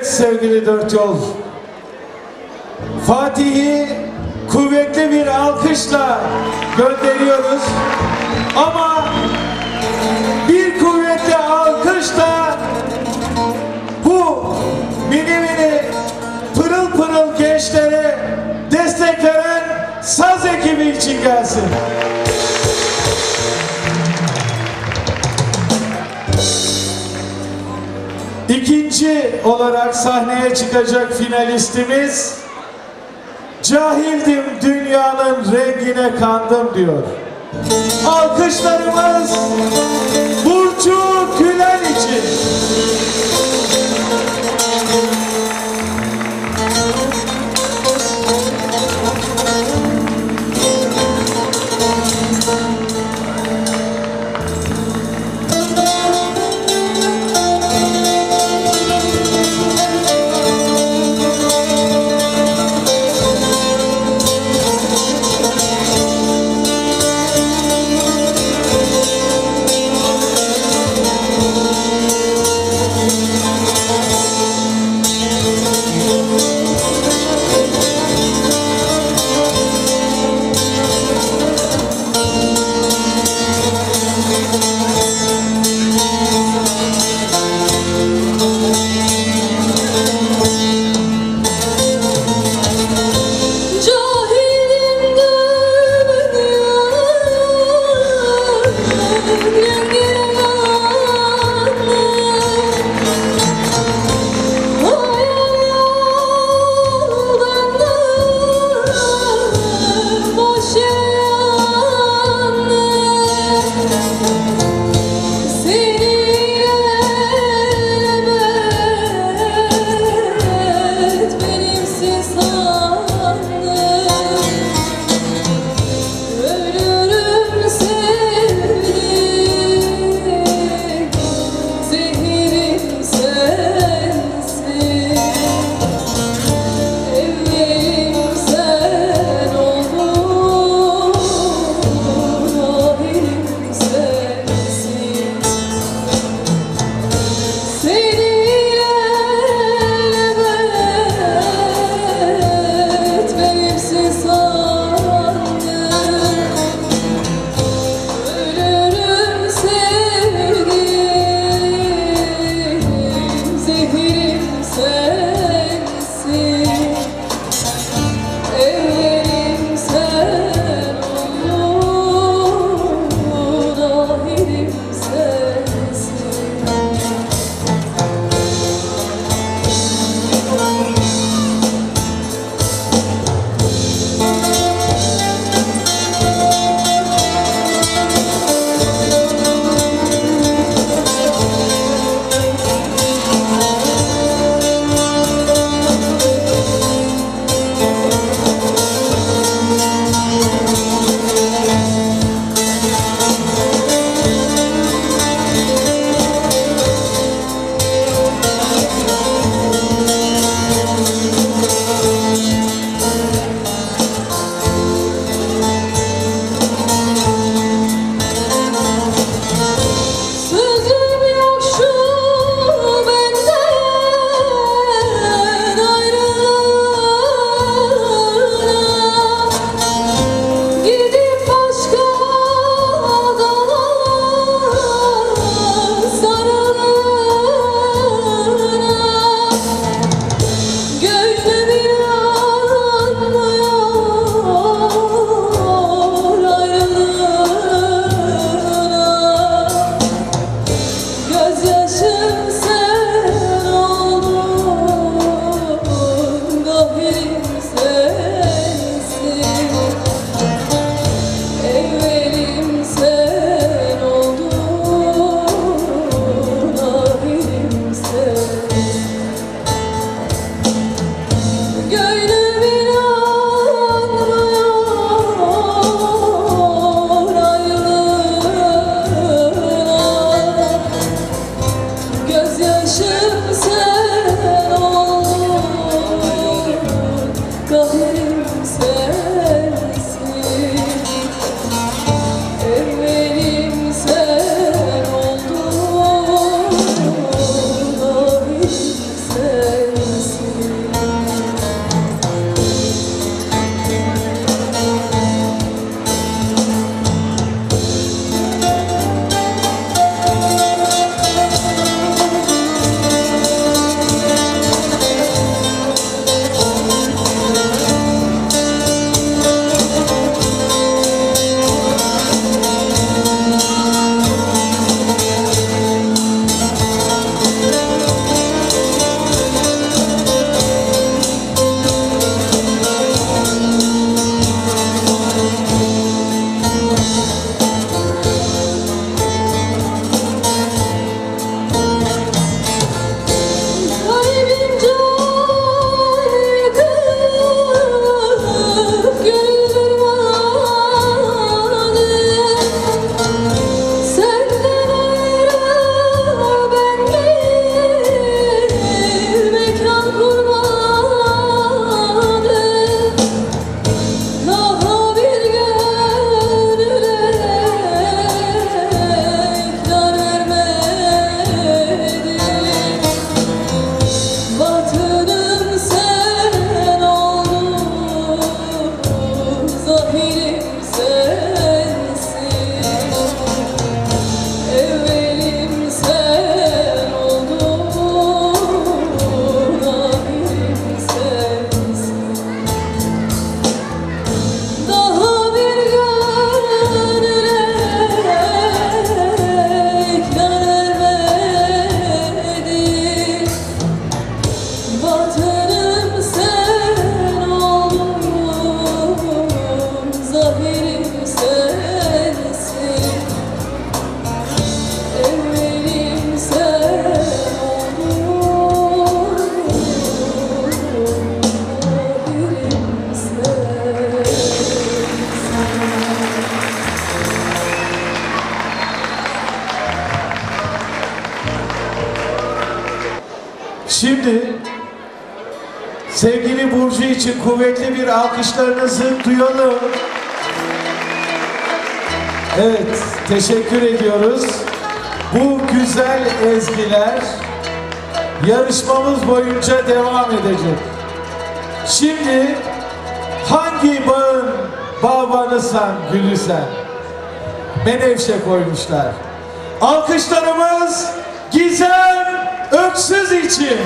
Evet sevgili dört yol. Fatih'i kuvvetli bir alkışla gönderiyoruz. Ama bir kuvvetli alkışla bu mini mini pırıl pırıl gençlere destek veren saz ekibi için gelsin. İkinci olarak sahneye çıkacak finalistimiz Cahildim dünyanın rengine kandım diyor. Alkışlarımız Burcu Gülen için. Espírito Şimdi sevgili Burcu için kuvvetli bir alkışlarınızı duyalım. Evet, teşekkür ediyoruz. Bu güzel ezgiler yarışmamız boyunca devam edecek. Şimdi hangi bağın bağbanısan gülü sen? Menevşe koymuşlar. Alkışlarımız Gizem Öksüz için.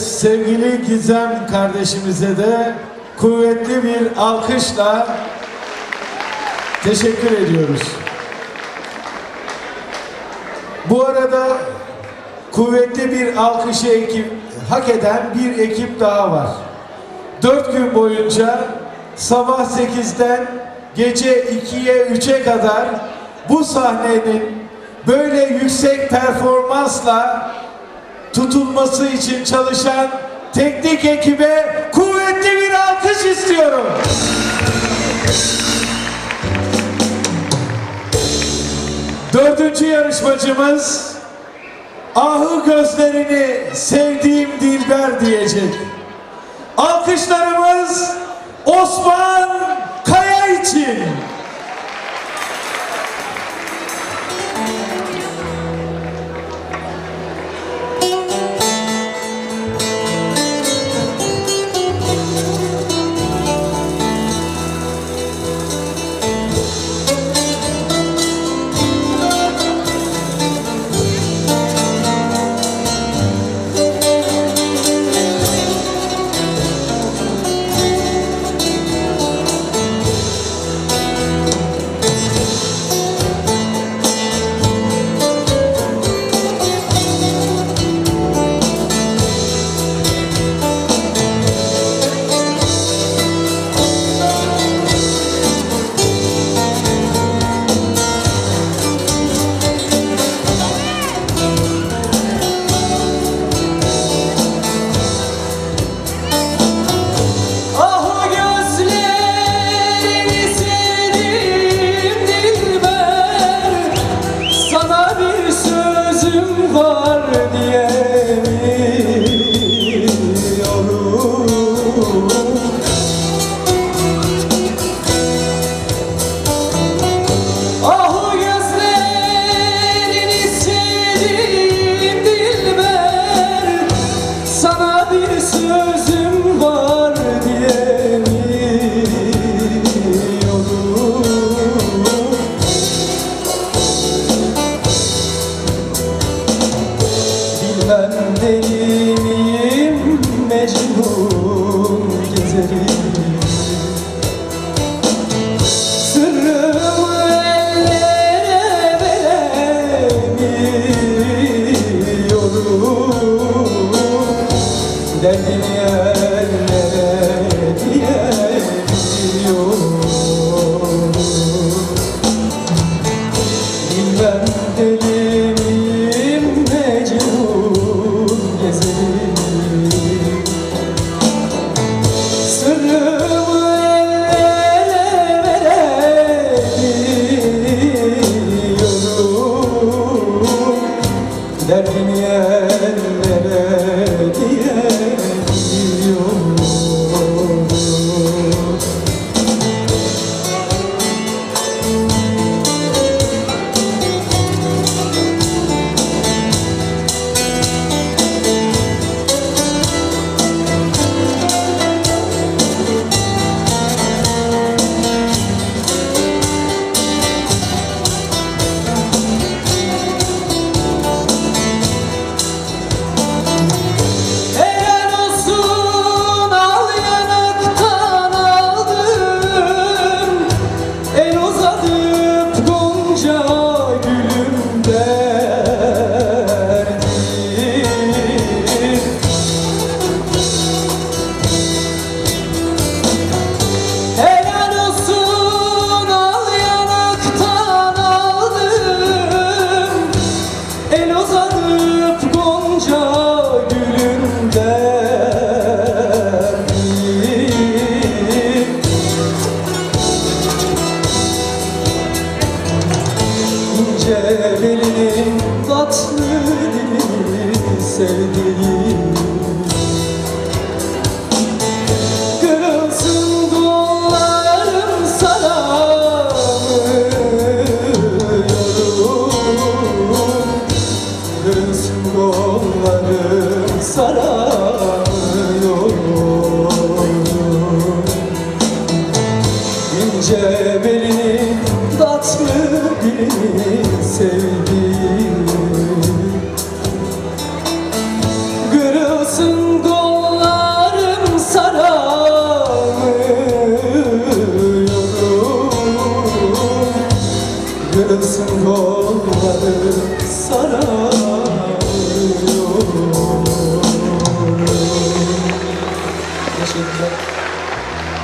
Sevgili Gizem kardeşimize de kuvvetli bir alkışla teşekkür ediyoruz. Bu arada kuvvetli bir alkışı ekip, hak eden bir ekip daha var. Dört gün boyunca sabah 8'den gece 2'ye 3'e kadar bu sahnenin böyle yüksek performansla tutulması için çalışan teknik ekibe kuvvetli bir alkış istiyorum. Dördüncü yarışmacımız ahı gözlerini sevdiğim Dilber diyecek. Alkışlarımız Osman